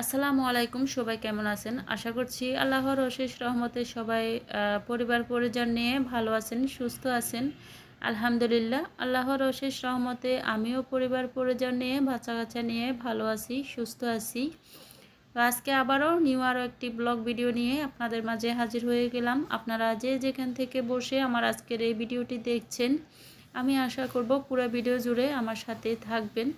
আসসালামু আলাইকুম, সবাই কেমন আছেন? আশা করছি আল্লাহর অশেষ রহমতে সবাই পরিবার পরিজন নিয়ে ভালো আছেন, সুস্থ আছেন। আলহামদুলিল্লাহ, আল্লাহর অশেষ রহমতে আমিও পরিবার পরিজন নিয়ে বাচ্চা কাচ্চা নিয়ে ভালো আছি, সুস্থ আছি। তো আজকে আবারও নিউ আরও একটি ব্লগ ভিডিও নিয়ে আপনাদের মাঝে হাজির হয়ে গেলাম। আপনারা যে যেখান থেকে বসে আমার আজকের এই ভিডিওটি দেখছেন, আমি আশা করব পুরো ভিডিও জুড়ে আমার সাথে থাকবেন।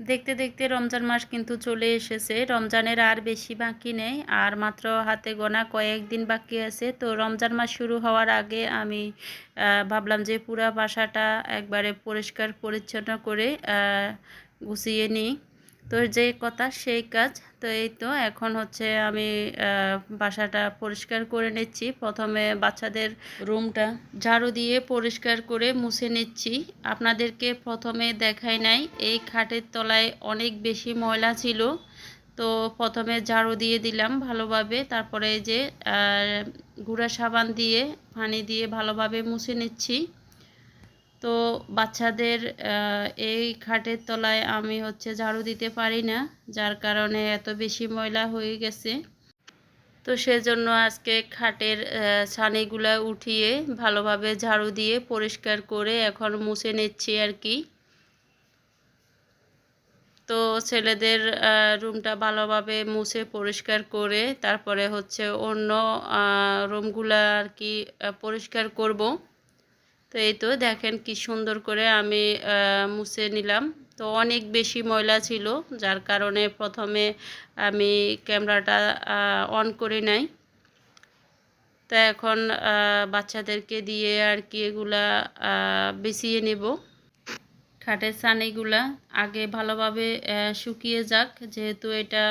দেখতে দেখতে রমজান মাস কিন্তু চলে এসেছে। রমজানের আর বেশি বাকি নেই, আর মাত্র হাতে গোনা কয়েকদিন বাকি আছে। তো রমজান মাস শুরু হওয়ার আগে আমি ভাবলাম যে পুরা বাসাটা একবারে পরিষ্কার পরিচ্ছন্ন করে গুছিয়ে নিই। তো যে কথা, সেই কাজ। তো এই তো এখন হচ্ছে আমি বাসাটা পরিষ্কার করে নিচ্ছি। প্রথমে বাচ্চাদের রুমটা ঝাড়ু দিয়ে পরিষ্কার করে মুছে নিচ্ছি। আপনাদেরকে প্রথমে দেখাই নাই, এই খাটের তলায় অনেক বেশি ময়লা ছিল। তো প্রথমে ঝাড়ু দিয়ে দিলাম ভালোভাবে। তারপরে যে গুঁড়া সাবান দিয়ে, পানি দিয়ে ভালোভাবে মুছে নিচ্ছি। তো বাচ্চাদের এই খাটের তলায় আমি হচ্ছে ঝাড়ু দিতে পারি না, যার কারণে এত বেশি ময়লা হয়ে গেছে। তো সেজন্য আজকে খাটের ছানিগুলা উঠিয়ে ভালোভাবে ঝাড়ু দিয়ে পরিষ্কার করে এখন মুছে নিচ্ছি আর কি। তো ছেলেদের রুমটা ভালোভাবে মুছে পরিষ্কার করে তারপরে হচ্ছে অন্য রুমগুলা আর কি পরিষ্কার করব। তো এই তো দেখেন কি সুন্দর করে আমি মুছে নিলাম। তো অনেক বেশি ময়লা ছিল, যার কারণে প্রথমে আমি ক্যামেরাটা অন করে নাই। তো এখন বাচ্চাদেরকে দিয়ে আর কি এগুলা বেছিয়ে নেব। খাটের ছানিগুলা আগে ভালোভাবে শুকিয়ে যাক, যেহেতু এটা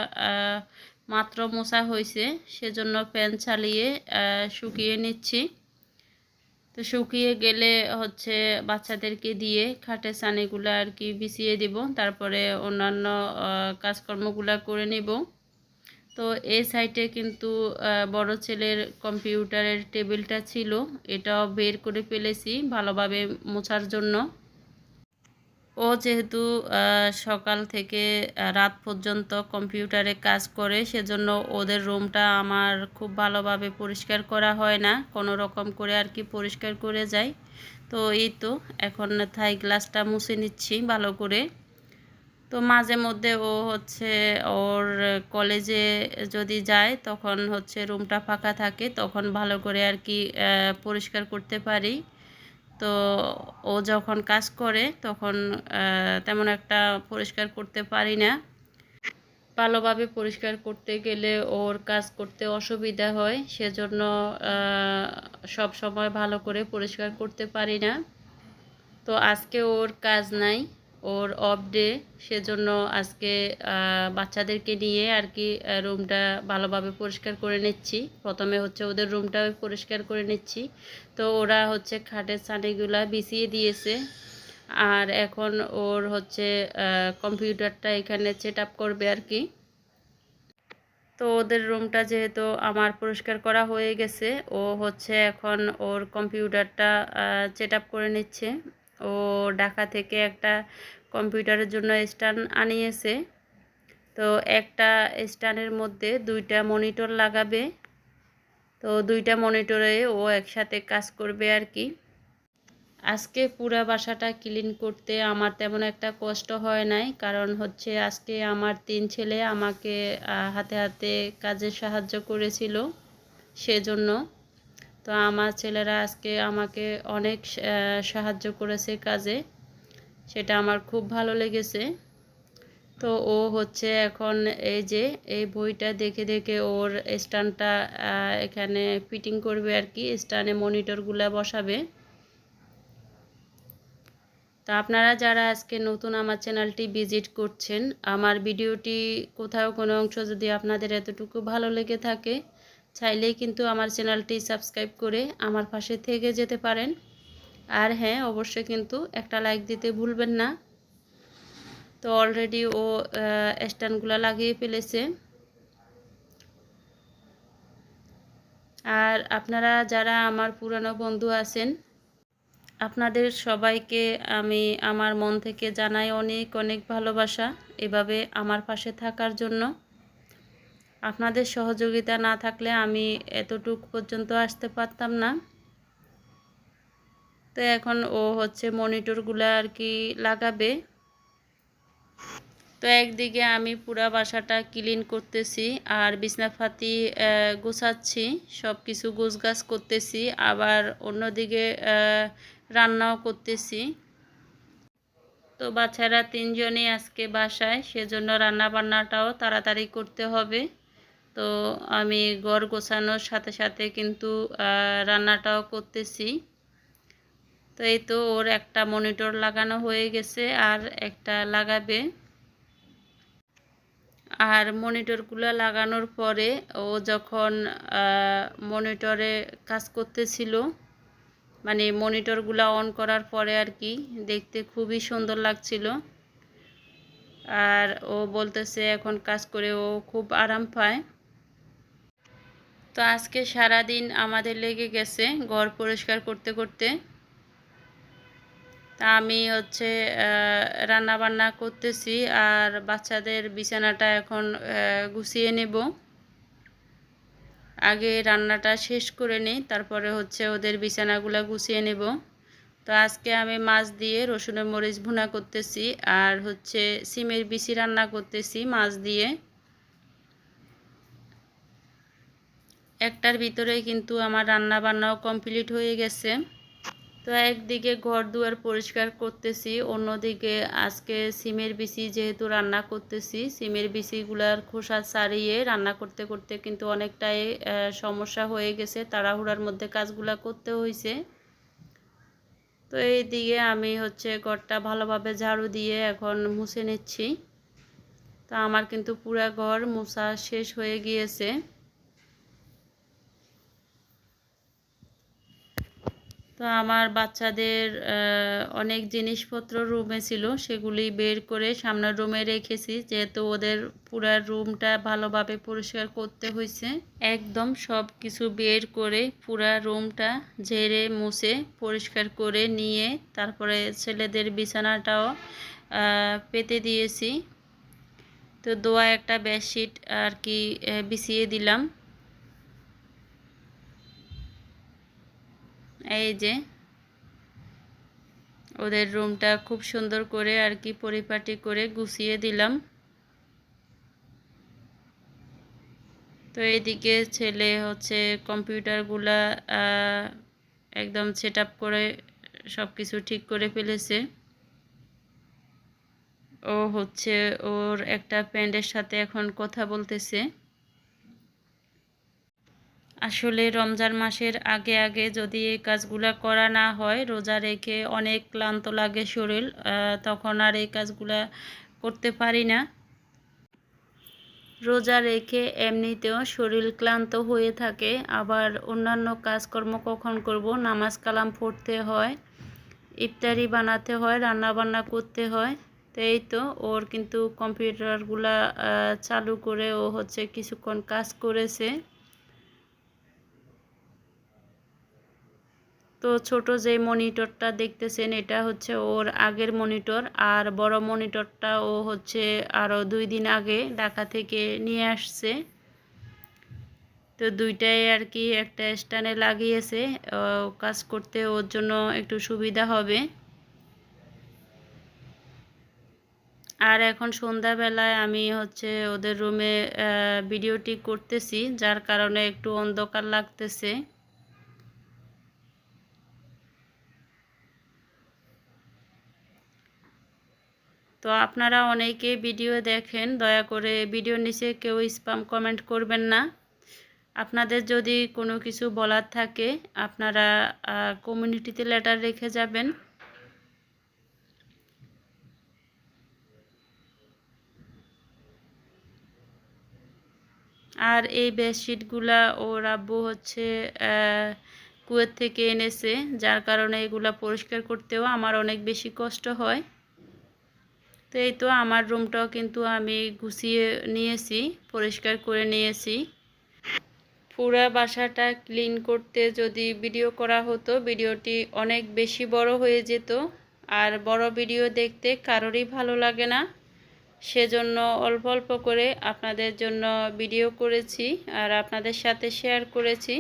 মাত্র মোছা হয়েছে সেজন্য ফ্যান চালিয়ে শুকিয়ে নিচ্ছি। তো শুকিয়ে গেলে হচ্ছে বাচ্চাদেরকে দিয়ে খাটের সানিগুলো আর কি বিছিয়ে দিব। তারপরে অন্যান্য কাজকর্মগুলো করে নেব। তো এই সাইটে কিন্তু বড় ছেলের কম্পিউটারের টেবিলটা ছিল। এটাও বের করে ফেলেছি ভালোভাবে মোছার জন্য। ও যেহেতু সকাল থেকে রাত পর্যন্ত কম্পিউটারে কাজ করে, সেজন্য ওদের রুমটা আমার খুব ভালোভাবে পরিষ্কার করা হয় না। কোনো রকম করে আর কি পরিষ্কার করে যাই। তো এই তো, এখন থাই গ্লাসটা মুছে নিচ্ছি ভালো করে। তো মাঝে মধ্যে ও হচ্ছে ওর কলেজে যদি যায়, তখন হচ্ছে রুমটা ফাঁকা থাকে, তখন ভালো করে আর কি পরিষ্কার করতে পারি। তো ও যখন কাজ করে তখন তেমন একটা পরিষ্কার করতে পারি না। ভালোভাবে পরিষ্কার করতে গেলে ওর কাজ করতে অসুবিধা হয়, সেজন্য সব সময় ভালো করে পরিষ্কার করতে পারি না। তো আজকে ওর কাজ নাই। ওর অফ ডে সেজন্য আজকে বাচ্চাদেরকে নিয়ে আর কি রুমটা ভালোভাবে পরিষ্কার করে নিচ্ছি। প্রথমে হচ্ছে ওদের রুমটা পরিষ্কার করে নিচ্ছি। তো ওরা হচ্ছে খাটের ছানিগুলা বিছিয়ে দিয়েছে। আর এখন ওর হচ্ছে কম্পিউটারটা এখানে সেট করবে আর কি। তো ওদের রুমটা যেহেতু আমার পরিষ্কার করা হয়ে গেছে, ও হচ্ছে এখন ওর কম্পিউটারটা সেট করে নিচ্ছে। ও ঢাকা থেকে একটা কম্পিউটারের জন্য স্ট্যান্ড আনিয়েছে। তো একটা স্ট্যান্ডের মধ্যে দুইটা মনিটর লাগাবে। তো দুইটা মনিটরে ও একসাথে কাজ করবে আর কি। আজকে পুরা বাসাটা ক্লিন করতে আমার তেমন একটা কষ্ট হয় নাই, কারণ হচ্ছে আজকে আমার তিন ছেলে আমাকে হাতে হাতে কাজে সাহায্য করেছিল সেজন্য। তো আমার ছেলেরা আজকে আমাকে অনেক সাহায্য করেছে কাজে। সেটা আমার খুব ভালো লেগেছে। তো ও হচ্ছে এখন এই যে, এই বইটা দেখে দেখে ওর স্ট্যান্ডটা এখানে ফিটিং করবে আর কি, স্ট্যান্ডে মনিটরগুলো বসাবে। তো আপনারা যারা আজকে নতুন আমার চ্যানেলটি ভিজিট করছেন, আমার ভিডিওটি কোথাও কোনো অংশ যদি আপনাদের এতটুকু ভালো লেগে থাকে চাইলেই কিন্তু আমার চ্যানেলটি সাবস্ক্রাইব করে আমার পাশে থেকে যেতে পারেন। আর হ্যাঁ অবশ্যই কিন্তু একটা লাইক দিতে ভুলবেন না। তো অলরেডি ও স্ট্যান্ডগুলো লাগিয়ে ফেলেছে। আর আপনারা যারা আমার পুরানো বন্ধু আছেন, আপনাদের সবাইকে আমি আমার মন থেকে জানাই অনেক অনেক ভালোবাসা। এভাবে আমার পাশে থাকার জন্য। আপনাদের সহযোগিতা না থাকলে আমি এতটুক পর্যন্ত আসতে পারতাম না। তো এখন ও হচ্ছে মনিটরগুলো আর কি লাগাবে। তো একদিকে আমি পুরা বাসাটা ক্লিন করতেছি, আর বিছনাফাতি গোছাচ্ছি সব কিছু গোছগাছ করতেছি, আবার অন্যদিকে রান্নাও করতেছি। তো বাচ্চারা তিনজনই আজকে বাসায়, সেজন্য রান্না বান্নাটাও তাড়াতাড়ি করতে হবে। তো আমি ঘর গোছানোর সাথে সাথে কিন্তু রান্নাটাও করতেছি। তো এই তো ওর একটা মনিটর লাগানো হয়ে গেছে আর একটা লাগাবে। আর মনিটরগুলো লাগানোর পরে ও যখন মনিটরে কাজ করতেছিল মানে মনিটরগুলো অন করার পরে আর কি দেখতে খুবই সুন্দর লাগছিল। আর ও বলতেছে এখন কাজ করে ও খুব আরাম পায়। তো আজকে সারা দিন আমাদের লেগে গেছে ঘর পরিষ্কার করতে করতে। তা আমি হচ্ছে রান্না বান্না করতেছি আর বাচ্চাদের বিছানাটা এখন গুছিয়ে নেব। আগে রান্নাটা শেষ করে নিই, তারপরে হচ্ছে ওদের বিছানাগুলো গুছিয়ে নেব। তো আজকে আমি মাছ দিয়ে রসুনের মরিচ ভুনা করতেছি আর হচ্ছে সিমের বিচি রান্না করতেছি মাছ দিয়ে। একটার ভিতরে কিন্তু আমার রান্না বান্নাও কমপ্লিট হয়ে গেছে। তো একদিকে ঘর দুয়ার পরিষ্কার করতেছি, অন্যদিকে আজকে সিমের বিচি যেহেতু রান্না করতেছি, সিমের বিচিগুলার খোসা ছাড়িয়ে রান্না করতে করতে কিন্তু অনেকটাই সমস্যা হয়ে গেছে, তাড়াহুড়ার মধ্যে কাজগুলা করতে হয়েছে তো এই দিকে আমি হচ্ছে ঘরটা ভালোভাবে ঝাড়ু দিয়ে এখন মুছে নিচ্ছি। তো আমার কিন্তু পুরা ঘর মুছা শেষ হয়ে গিয়েছে। তো আমার বাচ্চাদের অনেক জিনিসপত্র রুমে ছিল, সেগুলি বের করে সামনের রুমে রেখেছি, যেহেতু ওদের পুরা রুমটা ভালোভাবে পরিষ্কার করতে হয়েছে একদম সব কিছু বের করে পুরা রুমটা ঝেড়ে মুছে পরিষ্কার করে নিয়ে তারপরে ছেলেদের বিছানাটাও পেতে দিয়েছি। তো দোয়া একটা বেডশিট আর কি বিছিয়ে দিলাম। এই যে, ওদের রুমটা খুব সুন্দর করে আর কি পরিপাটি করে গুছিয়ে দিলাম। তো এইদিকে ছেলে হচ্ছে কম্পিউটারগুলা একদম সেট করে সব কিছু ঠিক করে ফেলেছে। ও হচ্ছে ওর একটা প্যান্ডের সাথে এখন কথা বলতেছে। আসলে রমজান মাসের আগে আগে যদি এই কাজগুলা করা না হয়, রোজা রেখে অনেক ক্লান্ত লাগে শরীর তখন আর এই কাজগুলা করতে পারি না। রোজা রেখে এমনিতেও শরীর ক্লান্ত হয়ে থাকে। আবার অন্যান্য কাজকর্ম কখন করব? নামাজ কালাম পড়তে হয়, ইফতারি বানাতে হয় রান্না বান্না করতে হয়। তো এই তো, ওর কিন্তু কম্পিউটারগুলা চালু করে ও হচ্ছে কিছুক্ষণ কাজ করেছে। তো ছোট যে মনিটরটা দেখতেছেন, এটা হচ্ছে ওর আগের মনিটর। আর বড় মনিটরটা ও হচ্ছে আরও দুই দিন আগে ঢাকা থেকে নিয়ে আসছে। তো দুইটাই আর কি একটা স্ট্যান্ডে লাগিয়েছে। কাজ করতে ওর জন্য একটু সুবিধা হবে। আর এখন সন্ধ্যাবেলায় আমি হচ্ছে ওদের রুমে ভিডিওটি করতেছি, যার কারণে একটু অন্ধকার লাগতেছে। তো আপনারা অনেকে ভিডিও দেখেন, দয়া করে ভিডিওর নিচে কেউ স্পাম কমেন্ট করবেন না। আপনাদের যদি কোনো কিছু বলার থাকে, আপনারা কমিউনিটিতে লেটার রেখে যাবেন। আর এই বেডশিটগুলা ও রাব্বু হচ্ছে কুয়েত থেকে এনেছে, যার কারণে এগুলা পরিষ্কার করতেও আমার অনেক বেশি কষ্ট হয়। তো এই তো আমার রুমটাও কিন্তু আমি গুছিয়ে নিয়েছি, পরিষ্কার করে নিয়েছি। পুরা বাসাটা ক্লিন করতে যদি ভিডিও করা হতো ভিডিওটি অনেক বেশি বড় হয়ে যেত। আর বড় ভিডিও দেখতে কারোরই ভালো লাগে না। সেজন্য অল্প অল্প করে আপনাদের জন্য ভিডিও করেছি আর আপনাদের সাথে শেয়ার করেছি।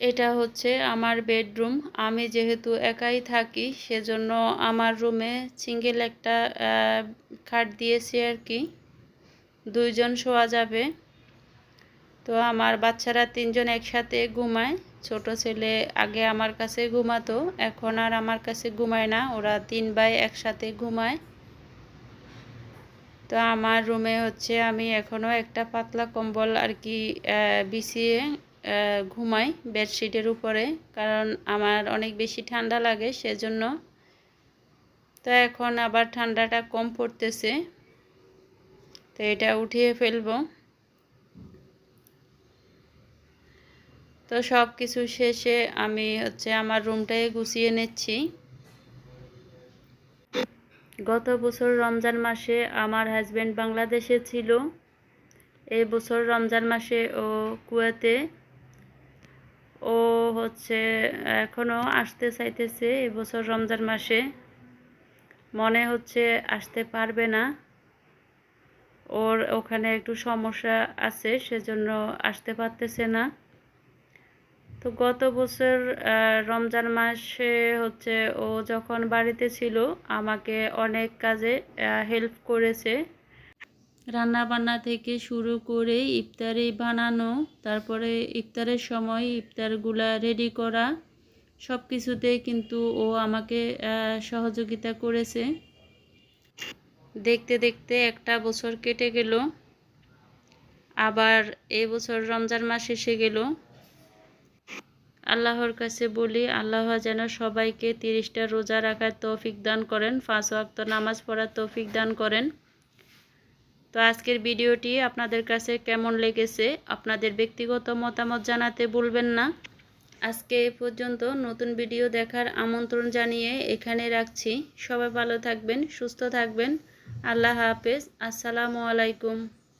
এটা হচ্ছে আমার বেডরুম। আমি যেহেতু একাই থাকি, সেজন্য আমার রুমে সিঙ্গেল একটা খাট দিয়েছি আর কি। দুইজন শোয়া যাবে। তো আমার বাচ্চারা তিনজন একসাথে ঘুমায়। ছোট ছেলে আগে আমার কাছে ঘুমাতো, এখন আর আমার কাছে ঘুমায় না। ওরা তিন ভাই একসাথে ঘুমায়। তো আমার রুমে হচ্ছে আমি এখনও একটা পাতলা কম্বল আর কি বিছিয়ে ঘুমাই বেডশিটের উপরে, কারণ আমার অনেক বেশি ঠান্ডা লাগে সেজন্য। তো এখন আবার ঠান্ডাটা কম পড়তেছে, তো এটা উঠিয়ে ফেলব। তো সব কিছু শেষে আমি হচ্ছে আমার রুমটাই গুছিয়ে নিচ্ছি। গত বছর রমজান মাসে আমার হাজব্যান্ড বাংলাদেশে ছিল। এই বছর রমজান মাসে ও কুয়েতে ও হচ্ছে এখনও আসতে চাইতেছে এবছর রমজান মাসে। মনে হচ্ছে আসতে পারবে না। ওর ওখানে একটু সমস্যা আছে, সেজন্য আসতে পারতেছে না। তো গত বছর রমজান মাসে হচ্ছে ও যখন বাড়িতে ছিল, আমাকে অনেক কাজে হেল্প করেছে। রান্না বান্না থেকে শুরু করে ইফতারি বানানো, তারপরে ইফতারের সময় ইফতারগুলা রেডি করা সব কিছুতেই কিন্তু ও আমাকে সহযোগিতা করেছে। দেখতে দেখতে একটা বছর কেটে গেল। আবার এই বছর রমজান মাস এসে গেল। আল্লাহর কাছে বলি, আল্লাহ যেন সবাইকে তিরিশটা রোজা রাখার তৌফিক দান করেন, পাঁচ ওয়াক্ত নামাজ পড়ার তৌফিক দান করেন। তো আজকের ভিডিওটি আপনাদের কাছে কেমন লেগেছে, আপনাদের ব্যক্তিগত মতামত জানাতে ভুলবেন না। আজকে এ পর্যন্ত নতুন ভিডিও দেখার আমন্ত্রণ জানিয়ে এখানে রাখছি। সবাই ভালো থাকবেন, সুস্থ থাকবেন। আল্লাহ হাফেজ। আসসালামু আলাইকুম।